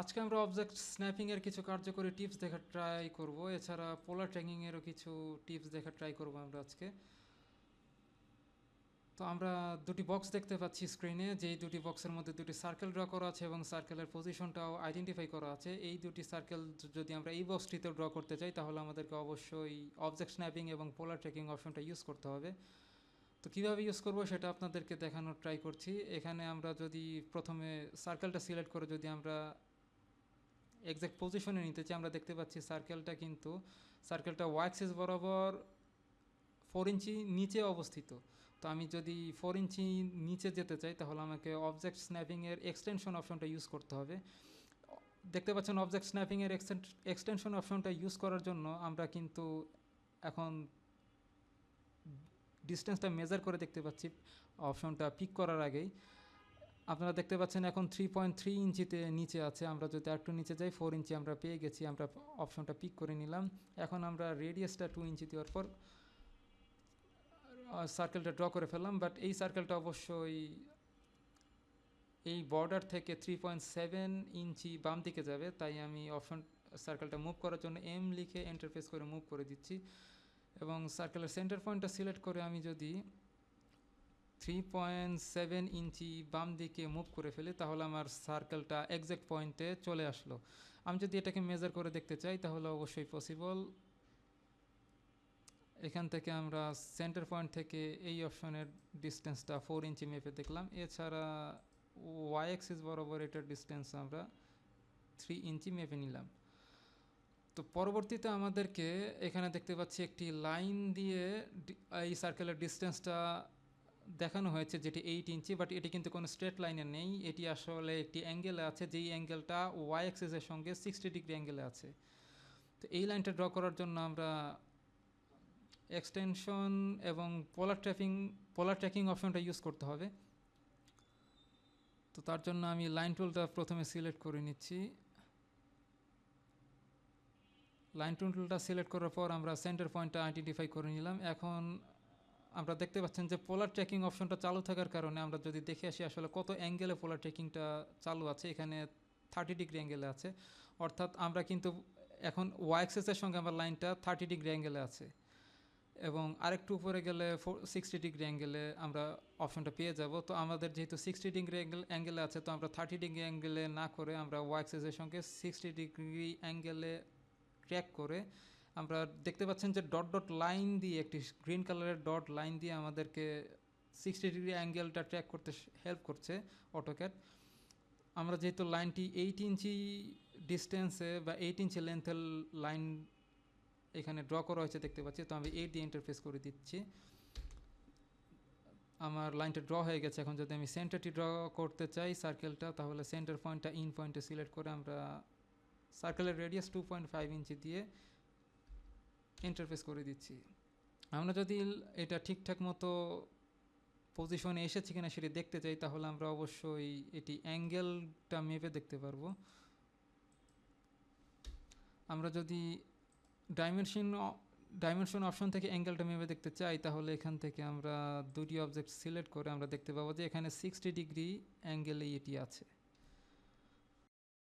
আজকে আমরা অবজেক্ট স্ন্যাপিংয়ের কিছু কার্যকরী টিপস দেখার ট্রাই করব। এছাড়া পোলার ট্র্যাকিংয়েরও কিছু টিপস দেখার ট্রাই করব আমরা আজকে। তো আমরা দুটি বক্স দেখতে পাচ্ছি স্ক্রিনে যেই দুটি বক্সের মধ্যে দুটি সার্কেল ড্র করা আছে এবং সার্কেলের পজিশনটাও আইডেন্টিফাই করা আছে। এই দুটি সার্কেল যদি আমরা এই বক্সটিতে ড্র করতে চাই, তাহলে আমাদেরকে অবশ্যই অবজেক্ট স্ন্যাপিং এবং পোলার ট্র্যাকিং অপশনটা ইউজ করতে হবে। তো কীভাবে ইউজ করব সেটা আপনাদেরকে দেখানোর ট্রাই করছি। এখানে আমরা যদি প্রথমে সার্কেলটা সিলেক্ট করে যদি আমরা এক্সাক্ট পজিশনে নিতে চাই আমরা দেখতে পাচ্ছি সার্কেলটা কিন্তু সার্কেলটা ওয়াক্সিস বরাবর ফোর ইঞ্চি নিচে অবস্থিত। তো আমি যদি ফোর ইঞ্চি নিচে যেতে চাই, তাহলে আমাকে অবজেক্ট স্ন্যাপিংয়ের এক্সটেনশন অপশনটা ইউজ করতে হবে। দেখতে পাচ্ছেন অবজেক্ট স্ন্যাপিংয়ের এক্সটেনশন অপশনটা ইউজ করার জন্য আমরা কিন্তু এখন ডিস্টেন্সটা মেজার করে দেখতে পাচ্ছি অপশনটা পিক করার আগেই। আপনারা দেখতে পাচ্ছেন এখন থ্রি পয়েন্ট থ্রি ইঞ্চিতে নিচে আছে। আমরা যদি একটু নিচে যাই ফোর ইঞ্চি আমরা পেয়ে গেছি। আমরা অপশনটা পিক করে নিলাম। এখন আমরা রেডিয়াসটা টু ইঞ্চি দেওয়ার পর সার্কেলটা ড্র করে ফেললাম। বাট এই সার্কেলটা অবশ্যই এই বর্ডার থেকে থ্রি পয়েন্ট সেভেন ইঞ্চি বাম দিকে যাবে। তাই আমি অপশন সার্কেলটা মুভ করার জন্য এম লিখে এন্টারফেস করে মুভ করে দিচ্ছি। এবং সার্কেলের সেন্টার পয়েন্টটা সিলেক্ট করে আমি যদি থ্রি পয়েন্ট সেভেন ইঞ্চি বাম দিকে মুভ করে ফেলি, তাহলে আমার সার্কেলটা এক্স্যাক্ট পয়েন্টে চলে আসলো। আমি যদি এটাকে মেজার করে দেখতে চাই, তাহলে অবশ্যই পসিবল এখান থেকে আমরা সেন্টার পয়েন্ট থেকে এই অপশনের ডিস্টেন্সটা ফোর ইঞ্চি মেপে দেখলাম। এছাড়া ওয়াই এক্সিস বরাবর এটার ডিস্টেন্স আমরা থ্রি ইঞ্চি মেপে নিলাম। তো পরবর্তীতে আমাদেরকে এখানে দেখতে পাচ্ছি একটি লাইন দিয়ে এই সার্কেলের ডিস্টেন্সটা দেখানো হয়েছে যেটি এইট ইঞ্চি বাট এটি কিন্তু কোনো স্ট্রেট লাইনে নেই। এটি আসলে একটি অ্যাঙ্গেলে আছে, যেই অ্যাঙ্গেলটা ওয়াই এক্সিসের সঙ্গে সিক্সটি ডিগ্রি অ্যাঙ্গেলে আছে। তো এই লাইনটা ড্র করার জন্য আমরা এক্সটেনশন এবং পোলার ট্র্যাকিং পোলার ট্র্যাকিং অপশনটা ইউজ করতে হবে। তো তার জন্য আমি লাইন টুলটা প্রথমে সিলেক্ট করে নিচ্ছি। লাইন টুলটা সিলেক্ট করার পর আমরা সেন্টার পয়েন্টটা আইডেন্টিফাই করে নিলাম। এখন আমরা দেখতে পাচ্ছেন যে পোলার ট্র্যাকিং অপশনটা চালু থাকার কারণে আমরা যদি দেখে আসি আসলে কত অ্যাঙ্গেলে পোলার ট্র্যাকিংটা চালু আছে, এখানে থার্টি ডিগ্রি অ্যাঙ্গেলে আছে। অর্থাৎ আমরা কিন্তু এখন ওয়াইক্সেসের সঙ্গে আমার লাইনটা থার্টি ডিগ্রি অ্যাঙ্গেলে আছে। এবং আরেকটু উপরে গেলে ফোর সিক্সটি ডিগ্রি অ্যাঙ্গেলে আমরা অপশনটা পেয়ে যাব। তো আমাদের যেহেতু সিক্সটি ডিগ্রি অ্যাঙ্গেল অ্যাঙ্গেলে আছে, তো আমরা থার্টি ডিগ্রি অ্যাঙ্গেলে না করে আমরা ওয়াইক্সেসের সঙ্গে সিক্সটি ডিগ্রি অ্যাঙ্গেলে ট্র্যাক করে আমরা দেখতে পাচ্ছেন যে ডট ডট লাইন দিয়ে, একটি গ্রিন কালারের ডট লাইন দিয়ে আমাদেরকে সিক্সটি ডিগ্রি অ্যাঙ্গেলটা ট্র্যাক করতে হেল্প করছে অটোক্যাট আমরা যেহেতু লাইনটি এইট ইঞ্চি ডিস্টেন্সে বা এইট ইঞ্চি লেন্থের লাইন এখানে ড্র করা হয়েছে দেখতে পাচ্ছি, তো আমি এইট দিয়ে ইন্টারফেস করে দিচ্ছি। আমার লাইনটা ড্র হয়ে গেছে, এখন যদি আমি সেন্টারটি ড্র করতে চাই সার্কেলটা তাহলে সেন্টার পয়েন্টটা ইন পয়েন্টে সিলেক্ট করে আমরা সার্কেলের radius two point five inch দিয়ে ইন্টারফেস করে দিচ্ছি। আমরা যদি এটা ঠিকঠাক মতো পজিশনে এসেছে কিনা সেটি দেখতে চাই, তাহলে আমরা অবশ্যই এটি অ্যাঙ্গেলটা মেপে দেখতে পারব। আমরা যদি ডাইমেনশন ডাইমেনশন অপশন থেকে অ্যাঙ্গেলটা মেপে দেখতে চাই, তাহলে এখান থেকে আমরা দুটি অবজেক্ট সিলেক্ট করে আমরা দেখতে পাবো যে এখানে সিক্সটি ডিগ্রি অ্যাঙ্গেলেই এটি আছে।